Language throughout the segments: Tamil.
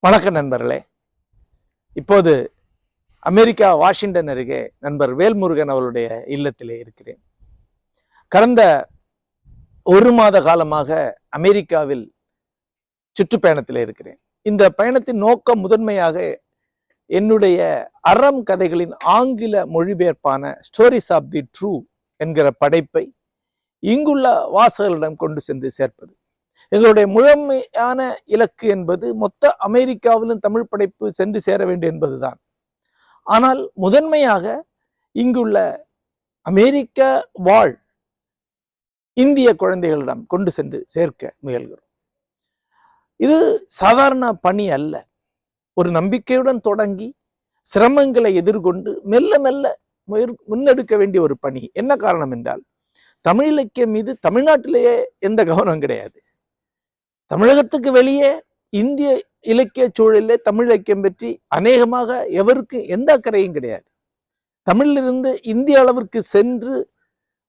வணக்கம் நண்பர்களே. இப்போது அமெரிக்கா வாஷிங்டன் அருகே நண்பர் வேல்முருகன் அவருடைய இல்லத்திலே இருக்கிறேன். கடந்த ஒரு மாத காலமாக அமெரிக்காவில் சுற்றுப்பயணத்தில் இருக்கிறேன். இந்த பயணத்தின் நோக்கம் முதன்மையாக என்னுடைய அறம் கதைகளின் ஆங்கில மொழிபெயர்ப்பான ஸ்டோரிஸ் ஆஃப் தி ட்ரூ என்கிற படைப்பை இங்குள்ள வாசகர்களிடம் கொண்டு சென்று சேர்ப்பது. எங்களுடைய முழுமையான இலக்கு என்பது மொத்த அமெரிக்காவிலும் தமிழ் படைப்பு சென்று சேர வேண்டும் என்பதுதான். ஆனால் முதன்மையாக இங்குள்ள அமெரிக்க வாழ் இந்திய குழந்தைகளிடம் கொண்டு சென்று சேர்க்க முயல்கிறோம். இது சாதாரண பணி அல்ல. ஒரு நம்பிக்கையுடன் தொடங்கி சிரமங்களை எதிர்கொண்டு மெல்ல மெல்ல முன்னெடுக்க வேண்டிய ஒரு பணி. என்ன காரணம் என்றால் தமிழ் இலக்கியம் மீது தமிழ்நாட்டிலேயே எந்த கவனம் கிடையாது. தமிழகத்துக்கு வெளியே இந்திய இலக்கிய சூழலிலே தமிழ் இலக்கியம் பற்றி அநேகமாக எவருக்கு எந்த அக்கறையும் கிடையாது. தமிழிலிருந்து இந்திய அளவிற்கு சென்று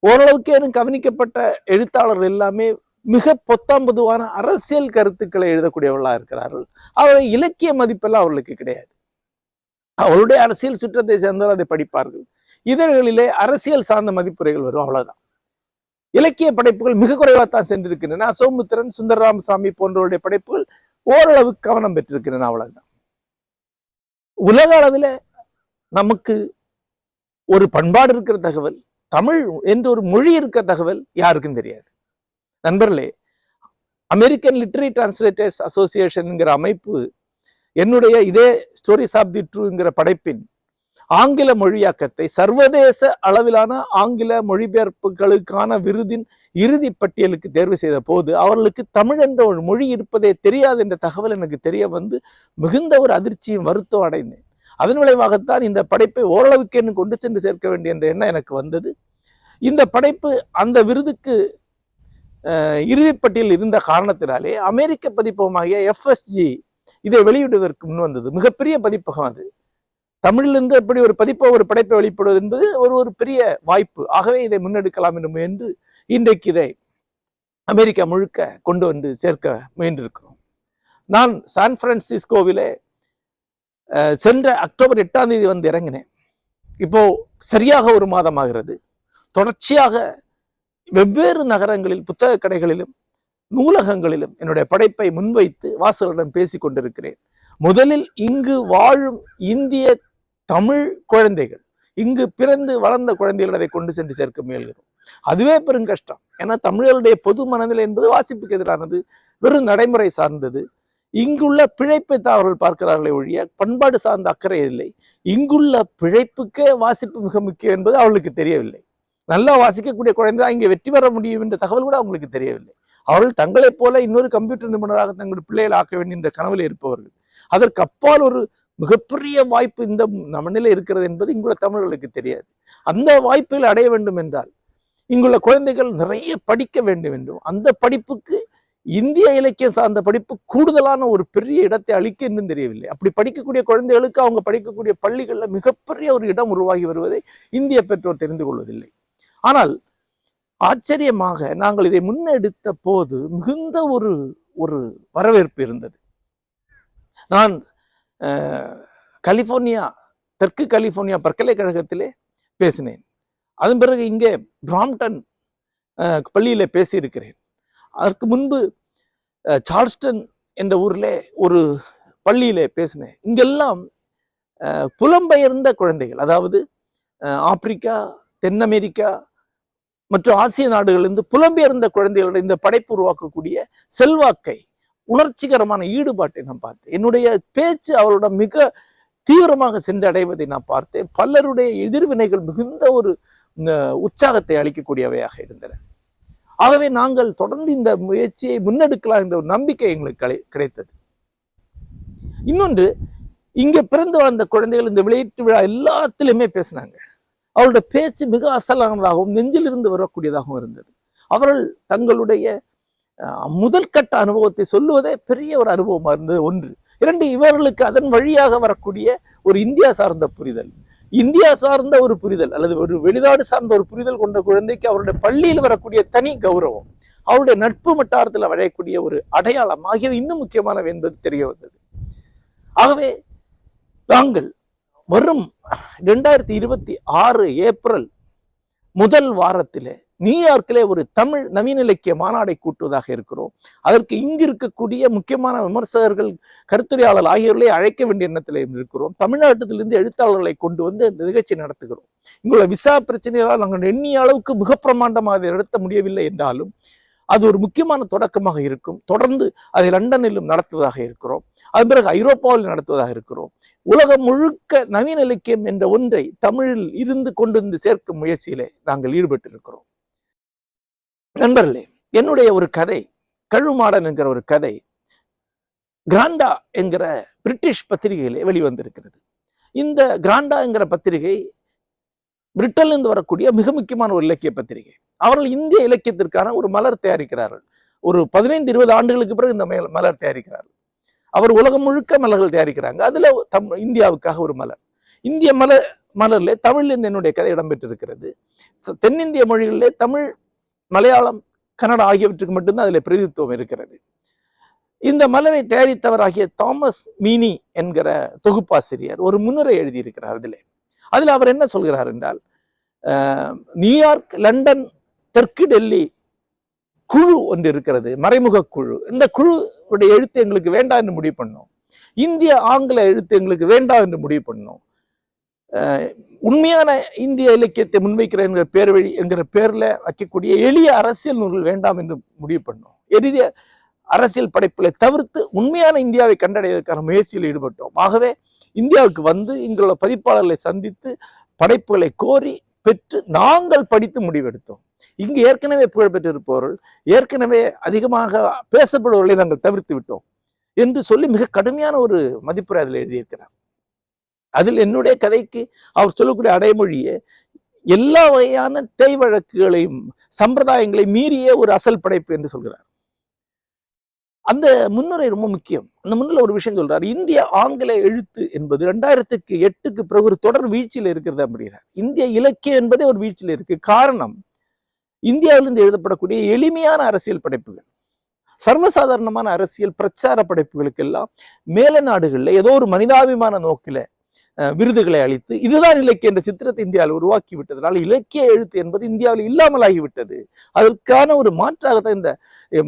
ஓரளவுக்கு கவனிக்கப்பட்ட எழுத்தாளர்கள் எல்லாமே மிக பொத்தாம் பொதுவான அரசியல் கருத்துக்களை எழுதக்கூடியவர்களா இருக்கிறார்கள். அவர் இலக்கிய மதிப்பெல்லாம் அவர்களுக்கு கிடையாது. அவருடைய அரசியல் சுற்றத்தை சேர்ந்தவர் அதை படிப்பார்கள். இதழ்களிலே அரசியல் சார்ந்த மதிப்புரைகள் வரும் அவ்வளவுதான். இலக்கிய படைப்புகள் மிக குறைவாக தான் சென்றிருக்கின்றன. சௌமுத்திரன் சுந்தரராமசாமி போன்றவருடைய படைப்புகள் ஓரளவு கவனம் பெற்றிருக்கின்றன அவ்வளவுதான். உலக அளவில் நமக்கு ஒரு பண்பாடு இருக்கிற தகவல் தமிழ் என்ற ஒரு மொழி இருக்க தகவல் யாருக்கும் தெரியாது. நண்பர்களே அமெரிக்கன் லிட்டரி டிரான்ஸ்லேட்டர்ஸ் அசோசியேஷன்ங்கிற அமைப்பு என்னுடைய இதே ஸ்டோரிஸ் ஆஃப் தி ட்ரூங்கிற படைப்பின் ஆங்கில மொழியாக்கத்தை சர்வதேச அளவிலான ஆங்கில மொழிபெயர்ப்புகளுக்கான விருதின் இறுதி பட்டியலுக்கு தேர்வு செய்த போது அவர்களுக்கு தமிழ் என்ற ஒரு மொழி இருப்பதே தெரியாது என்ற தகவல் எனக்கு தெரிய வந்து மிகுந்த ஒரு அதிர்ச்சியும் வருத்தம் அடைந்தேன். அதன் விளைவாகத்தான் இந்த படைப்பை ஓரளவுக்கு கொண்டு சென்று சேர்க்க வேண்டிய என்ற எண்ணம் எனக்கு வந்தது. இந்த படைப்பு அந்த விருதுக்கு இறுதிப்பட்டியல் இருந்த காரணத்தினாலே அமெரிக்க பதிப்பகமாகிய எஃப்எஸ்ஜி இதை வெளியிடுவதற்கு முன் வந்தது. மிகப்பெரிய பதிப்பகம் அது. தமிழிலிருந்து எப்படி ஒரு பதிப்போ ஒரு படைப்பை வெளிப்படுவது என்பது ஒரு ஒரு பெரிய வாய்ப்பு. ஆகவே இதை முன்னெடுக்கலாம் என்று முயன்று இன்றைக்கு இதை அமெரிக்கா முழுக்க கொண்டு வந்து சேர்க்க முயன்றிருக்கிறோம். நான் சான் பிரான்சிஸ்கோவிலே சென்ற அக்டோபர் எட்டாம் தேதி வந்து இறங்கினேன். இப்போ சரியாக ஒரு மாதம் ஆகிறது. தொடர்ச்சியாக வெவ்வேறு நகரங்களில் புத்தக கடைகளிலும் நூலகங்களிலும் என்னுடைய படைப்பை முன்வைத்து வாசகர்களிடம் பேசி கொண்டிருக்கிறேன். முதலில் இங்கு வாழும் இந்திய தமிழ் குழந்தைகள். இங்கு பிறந்து வளர்ந்த குழந்தைகள் அதை கொண்டு சென்று சேர்க்க முயல்கிறோம். அதுவே பெரும் கஷ்டம். ஏன்னா தமிழர்களுடைய பொது மனநிலை என்பது வாசிப்புக்கு எதிரானது வெறும் நடைமுறை சார்ந்தது. இங்குள்ள பிழைப்பை தான் அவர்கள் பார்க்கிறார்களே ஒழிய பண்பாடு சார்ந்த அக்கறை இல்லை. இங்குள்ள பிழைப்புக்கே வாசிப்பு மிக முக்கியம் என்பது அவர்களுக்கு தெரியவில்லை. நல்லா வாசிக்கக்கூடிய குழந்தை தான் இங்கே வெற்றி பெற முடியும் என்ற தகவல் கூட அவங்களுக்கு தெரியவில்லை. அவர்கள் தங்களைப் போல இன்னொரு கம்ப்யூட்டர் நிபுணராக தங்களுடைய பிள்ளைகள் ஆக்க வேண்டும் என்ற கனவில் இருப்பவர்கள். அதற்கு அப்பால் ஒரு மிகப்பெரிய வாய்ப்பு இந்த மண்ணில இருக்கிறது என்பது இங்குள்ள தமிழர்களுக்கு தெரியாது. அந்த வாய்ப்புகள் அடைய வேண்டும் என்றால் இங்குள்ள குழந்தைகள் நிறைய படிக்க வேண்டும் என்றும் அந்த படிப்புக்கு இந்திய இலக்கியம் சார்ந்த படிப்பு கூடுதலான ஒரு பெரிய இடத்தை அளிக்க இன்னும் தெரியவில்லை. அப்படி படிக்கக்கூடிய குழந்தைகளுக்கு அவங்க படிக்கக்கூடிய பள்ளிகளில் மிகப்பெரிய ஒரு இடம் உருவாகி வருவதை இந்திய பெற்றோர் தெரிந்து கொள்வதில்லை. ஆனால் ஆச்சரியமாக நாங்கள் இதை முன்னெடுத்த போது மிகுந்த ஒரு ஒரு வரவேற்பு இருந்தது. நான் கலிஃபோர்னியா தெற்கு கலிஃபோர்னியா பல்கலைக்கழகத்திலே பேசினேன். அதன் பிறகு இங்கே பிராம்டன் பள்ளியில் பேசியிருக்கிறேன். அதற்கு முன்பு சார்ஸ்டன் என்ற ஊரில் ஒரு பள்ளியில் பேசினேன். இங்கெல்லாம் புலம்பெயர்ந்த குழந்தைகள் அதாவது ஆப்பிரிக்கா தென் அமெரிக்கா மற்றும் ஆசிய நாடுகளிலிருந்து புலம்பெயர்ந்த குழந்தைகளோட இந்த படைப்பு உருவாக்கக்கூடிய செல்வாக்கை உணர்ச்சிகரமான ஈடுபாட்டை நான் பார்த்தேன். என்னுடைய பேச்சு அவரோட மிக தீவிரமாக சென்றடைவதை நான் பார்த்தேன். பலருடைய எதிர்வினைகள் மிகுந்த ஒரு உற்சாகத்தை அளிக்கக்கூடியவையாக இருந்தன. ஆகவே நாங்கள் தொடர்ந்து இந்த முயற்சியை முன்னெடுக்கலாம் என்ற ஒரு நம்பிக்கை எங்களுக்கு கிடைத்தது. இன்னொன்று இங்கே பிறந்து வளர்ந்த குழந்தைகள் இந்த விளையாட்டு விழா எல்லாத்திலுமே பேசினாங்க. அவருடைய பேச்சு மிக அசலானதாகவும் நெஞ்சிலிருந்து வரக்கூடியதாகவும் இருந்தது. அவர்கள் தங்களுடைய முதல் கட்ட அனுபவத்தை சொல்லுவதே பெரிய ஒரு அனுபவமா இருந்தது ஒன்று. இரண்டு இவர்களுக்கு அதன் வழியாக வரக்கூடிய ஒரு இந்தியா சார்ந்த புரிதல். இந்தியா சார்ந்த ஒரு புரிதல் அல்லது ஒரு வெளிநாடு சார்ந்த ஒரு புரிதல் கொண்ட குழந்தைக்கு அவருடைய பள்ளியில் வரக்கூடிய தனி கௌரவம் அவருடைய நட்பு வட்டாரத்தில் வரையக்கூடிய ஒரு அடையாளம் ஆகியவை இன்னும் முக்கியமானவை என்பது தெரிய வந்தது. ஆகவே நாங்கள் வரும் இரண்டாயிரத்தி இருபத்தி ஆறு ஏப்ரல் முதல் வாரத்திலே நியூயார்க்கிலே ஒரு தமிழ் நவீன இலக்கிய மாநாடை கூட்டுவதாக இருக்கிறோம். அதற்கு இங்கு இருக்கக்கூடிய முக்கியமான விமர்சகர்கள் கருத்துரையாளர் ஆகியோர்களை அழைக்க வேண்டிய எண்ணத்தில் இருக்கிறோம். தமிழ்நாட்டிலிருந்து எழுத்தாளர்களை கொண்டு வந்து இந்த நிகழ்ச்சி நடத்துகிறோம். இங்குள்ள விசா பிரச்சனைகளால் நாங்கள் எண்ணிய அளவுக்கு மிக பிரமாண்டமாக அதை நடத்த முடியவில்லை என்றாலும் அது ஒரு முக்கியமான தொடக்கமாக இருக்கும். தொடர்ந்து அதை லண்டனிலும் நடத்துவதாக இருக்கிறோம். அதன் பிறகு ஐரோப்பாவில் நடத்துவதாக இருக்கிறோம். உலகம் முழுக்க நவீன இலக்கியம் என்ற ஒன்றை தமிழில் இருந்து கொண்டு வந்து சேர்க்கும் முயற்சியிலே நாங்கள் ஈடுபட்டிருக்கிறோம். நண்பர்களே என்னுடைய ஒரு கதை கழுமாடன் என்கிற ஒரு கதை கிராண்டா என்கிற பிரிட்டிஷ் பத்திரிகையிலே வெளிவந்திருக்கிறது. இந்த கிராண்டா என்கிற பத்திரிகை பிரிட்டன்லேருந்து வரக்கூடிய மிக முக்கியமான ஒரு இலக்கிய பத்திரிகை. அவர்கள் இந்திய இலக்கியத்திற்கான ஒரு மலர் தயாரிக்கிறார்கள். ஒரு பதினைந்து இருபது ஆண்டுகளுக்கு பிறகு இந்த மலர் தயாரிக்கிறார்கள். அவர் உலகம் முழுக்க மலர்கள் தயாரிக்கிறாங்க. அதில் தம் இந்தியாவுக்காக ஒரு மலர். இந்திய மலர் மலர்ல தமிழ்லேருந்து என்னுடைய கதை இடம்பெற்றிருக்கிறது. தென்னிந்திய மொழிகளிலே தமிழ் மலையாளம் கன்னடா ஆகியவற்றுக்கு மட்டும்தான் அதில் பிரதித்துவம் இருக்கிறது. இந்த மலரை தயாரித்தவராகிய தாமஸ் மீனி என்கிற தொகுப்பாசிரியர் ஒரு முன்னுரை எழுதியிருக்கிறார் அதில். அதில் அவர் என்ன சொல்கிறார் என்றால் நியூயார்க் லண்டன் தெற்கு டெல்லி குழு ஒன்று இருக்கிறது மறைமுக குழு. இந்த குழுவுடைய எழுத்து எங்களுக்கு வேண்டாம் என்று முடிவு பண்ணோம். இந்திய ஆங்கில எழுத்து எங்களுக்கு வேண்டாம் என்று முடிவு பண்ணோம். உண்மையான இந்திய இலக்கியத்தை முன்வைக்கிற என்கிற பேர் வழி என்கிற பேர்ல வைக்கக்கூடிய எளிய அரசியல் நூல்கள் வேண்டாம் என்று முடிவு பண்ணோம். எளிய அரசியல் படைப்புகளை தவிர்த்து உண்மையான இந்தியாவை கண்டடைவதற்கான முயற்சியில் ஈடுபட்டோம். ஆகவே இந்தியாவுக்கு வந்து இங்குள்ள பதிப்பாளர்களை சந்தித்து படைப்புகளை கோரி பெற்று நாங்கள் படித்து முடிவெடுத்தோம். இங்கு ஏற்கனவே புகழ்பெற்றிருப்பவர்கள் ஏற்கனவே அதிகமாக பேசப்படுவர்களை நாங்கள் தவிர்த்து விட்டோம் என்று சொல்லி மிக கடுமையான ஒரு மதிப்புரை அதில் எழுதியிருக்கிறார். அதில் என்னுடைய கதைக்கு அவர் சொல்லக்கூடிய அடைமொழியே எல்லா வகையான தேய் வழக்குகளையும் சம்பிரதாயங்களை மீறிய ஒரு அசல் படைப்பு என்று சொல்கிறார். அந்த முன்னுரை ரொம்ப முக்கியம். அந்த முன்னுரை ஒரு விஷயம் சொல்றாரு. இந்திய ஆங்கில எழுத்து என்பது ரெண்டாயிரத்துக்கு எட்டுக்கு பிறகு ஒரு தொடர் வீழ்ச்சியில் இருக்கிறது அப்படிங்கிறார். இந்திய இலக்கியம் என்பதே ஒரு வீழ்ச்சியில் இருக்கு. காரணம் இந்தியாவிலிருந்து எழுதப்படக்கூடிய எளிமையான அரசியல் படைப்புகள் சர்வசாதாரணமான அரசியல் பிரச்சார படைப்புகளுக்கெல்லாம் மேல நாடுகள்ல ஏதோ ஒரு மனிதாபிமான நோக்கில விருதுகளை அளித்து இதுதான் இலக்கிய என்ற சித்திரத்தை இந்தியாவில் உருவாக்கி விட்டதனால் இலக்கிய எழுத்து என்பது இந்தியாவில் இல்லாமல் ஆகிவிட்டது அதற்கான ஒரு மாற்றாகத்தான் இந்த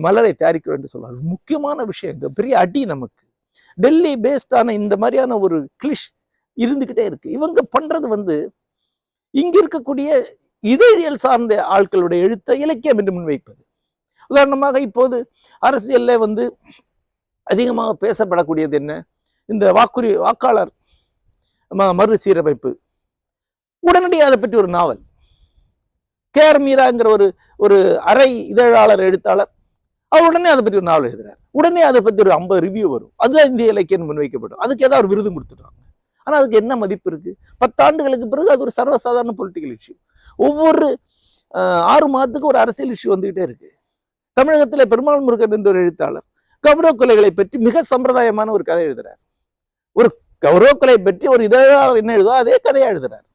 மலரை தயாரிக்கிறோம் என்று சொல்றாரு முக்கியமான விஷயம். இந்த பெரிய அடி நமக்கு. டெல்லி பேஸ்டான இந்த மாதிரியான ஒரு கிளிஷ் இருந்துகிட்டே இருக்கு. இவங்க பண்றது வந்து இங்க இருக்கக்கூடிய இதழியல் சார்ந்த ஆட்களுடைய எழுத்தை இலக்கியம் என்று முன்வைப்பது. உதாரணமாக இப்போது அரசியல்ல வந்து அதிகமாக பேசப்படக்கூடியது என்ன? இந்த வாக்குரி வாக்காளர் மறுசீரமைப்பு உடனடியாக அதை பற்றி ஒரு நாவல். கே ஆர் மீராங்கிற ஒரு ஒரு அரை இதழாளர் எழுத்தாளர் அவர் உடனே அதை பற்றி ஒரு நாவல் எழுதுறாரு. உடனே அதை பற்றி ஒரு ஐம்பது ரிவ்யூ வரும். அதுதான் இந்திய இலக்கியம் முன்வைக்கப்படும். அதுக்கு ஏதாவது ஒரு விருது கொடுத்துட்றாங்க ஆனா அதுக்கு என்ன மதிப்பு இருக்கு? பத்தாண்டுகளுக்கு பிறகு அது ஒரு சர்வசாதாரண பொலிட்டிக்கல் இஷ்யூ ஒவ்வொரு ஆஹ், ஆறு மாதத்துக்கு ஒரு அரசியல் இஷ்யூ வந்துகிட்டே இருக்கு. தமிழகத்துல பெருமாள் முருகன் என்ற ஒரு எழுத்தாளர் கௌரவ கொலைகளை பற்றி மிக சம்பிரதாயமான ஒரு கதை எழுதுறார். ஒரு கௌரவக்கலை பற்றி ஒரு இதழாளர் என்ன எழுதோ அதே கதையை எழுதுறார்.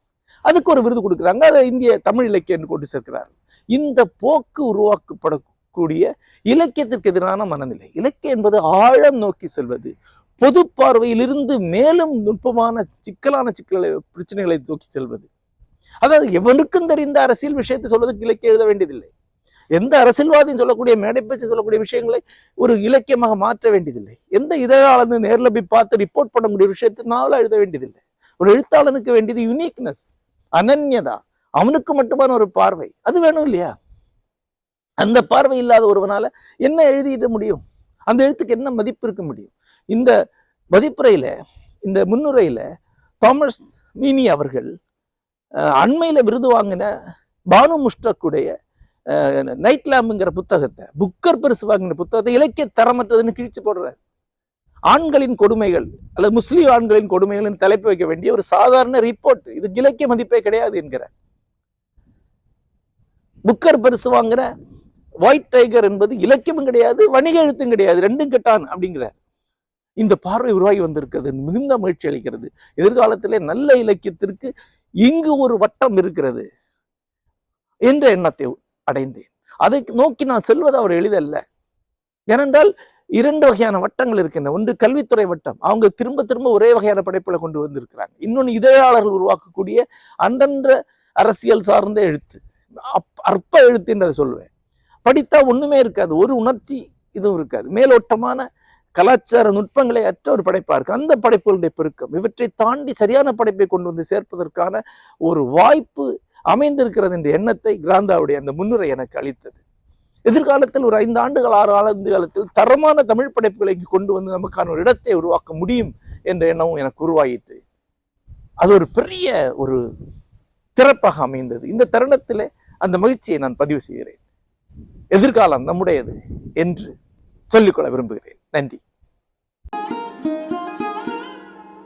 அதுக்கு ஒரு விருது கொடுக்குறாங்க. அதை இந்திய தமிழ் இலக்கியம் என்று கொண்டு சேர்க்கிறார் இந்த போக்கு உருவாக்கப்படக்கூடிய இலக்கியத்திற்கு எதிரான மனநிலை. இலக்கியம் என்பது ஆழம் நோக்கி செல்வது. பொது பார்வையிலிருந்து மேலும் நுட்பமான சிக்கலான சிக்கலை பிரச்சனைகளை நோக்கி செல்வது. அதாவது எவனுக்கும் தெரிந்த அரசியல் விஷயத்தை சொல்வதற்கு இலக்கியம் எழுத வேண்டியதில்லை. எந்த அரசியல்வாதியும் சொல்லக்கூடிய மேடை பேச்சு சொல்லக்கூடிய விஷயங்களை ஒரு இலக்கியமாக மாற்ற வேண்டியதில்லை. எந்த இதழாளர் நேர்ல போய் பார்த்து ரிப்போர்ட் பண்ணக்கூடிய விஷயத்தை நாவலா எழுத வேண்டியதில்லை. ஒரு எழுத்தாளனுக்கு வேண்டியது யுனிக்னஸ் அனன்யதா. அவனுக்கு மட்டுமான ஒரு பார்வை. அது வேணும் இல்லையா? அந்த பார்வை இல்லாத ஒருவனால என்ன எழுதிட முடியும்? அந்த எழுத்துக்கு என்ன மதிப்பு இருக்க முடியும்? இந்த மதிப்புரையில இந்த முன்னுரையில தாமஸ் மீனி அவர்கள் அஹ், அண்மையில விருது வாங்கின பானு முஷ்டக்குடைய நைட் லேம்புங்கிற புத்தகத்தை புக்கர் பரிசு வாங்கின புத்தகத்தை இலக்கிய தரமற்றதுன்னு கிழிச்சு போடுறார். ஆண்களின் கொடுமைகள் அல்லது முஸ்லீம் ஆண்களின் கொடுமைகளின் தலைப்பு வைக்க வேண்டிய ஒரு சாதாரண ரிப்போர்ட் இது இலக்கிய மதிப்பே கிடையாது என்கிற புக்கர் பரிசு வாங்கின ஒயிட் டைகர் என்பது இலக்கியமும் கிடையாது வணிக எழுத்தும் கிடையாது ரெண்டும் கெட்டான் அப்படிங்கிறார். இந்த பார்வை உருவாகி வந்திருக்கிறது மிகுந்த மகிழ்ச்சி அளிக்கிறது. எதிர்காலத்திலே நல்ல இலக்கியத்திற்கு இங்கு ஒரு வட்டம் இருக்கிறது என்ற எண்ணத்தை அடைந்தேன். அதை நோக்கி நான் செல்வது அவர் எளிதல்ல. ஏனென்றால் இரண்டு வகையான வட்டங்கள் இருக்கின்றன. ஒன்று கல்வித்துறை வட்டம். அவங்க திரும்ப திரும்ப ஒரே வகையான படைப்புகளை கொண்டு வந்திருக்கிறாங்க. இன்னொன்று இதழாளர்கள் உருவாக்கக்கூடிய அந்தந்த அரசியல் சார்ந்த எழுத்து. அப்- அற்ப எழுத்து என்று சொல்லுவேன் படித்தா ஒண்ணுமே இருக்காது. ஒரு உணர்ச்சி இதுவும் இருக்காது. மேலோட்டமான கலாச்சார நுட்பங்களை அற்ற ஒரு படைப்பா இருக்கு. அந்த படைப்புகளுடைய பெருக்கம். இவற்றை தாண்டி சரியான படைப்பை கொண்டு வந்து சேர்ப்பதற்கான ஒரு வாய்ப்பு அமைந்திருக்கிறது என்ற எண்ணத்தை கிராந்தாவுடைய அந்த முன்னுரை எனக்கு அளித்தது. எதிர்காலத்தில் ஒரு ஐந்து ஆண்டுகள் ஆறு ஆண்டு காலத்தில் தரமான தமிழ் படைப்புகளை இங்கு கொண்டு வந்து நமக்கான ஒரு இடத்தை உருவாக்க முடியும் என்ற எண்ணமும் எனக்கு உருவாயிற்று. அது ஒரு பெரிய ஒரு திறப்பாக அமைந்தது. இந்த தருணத்திலே அந்த மகிழ்ச்சியை நான் பதிவு செய்கிறேன். எதிர்காலம் நம்முடையது என்று சொல்லிக்கொள்ள விரும்புகிறேன். நன்றி.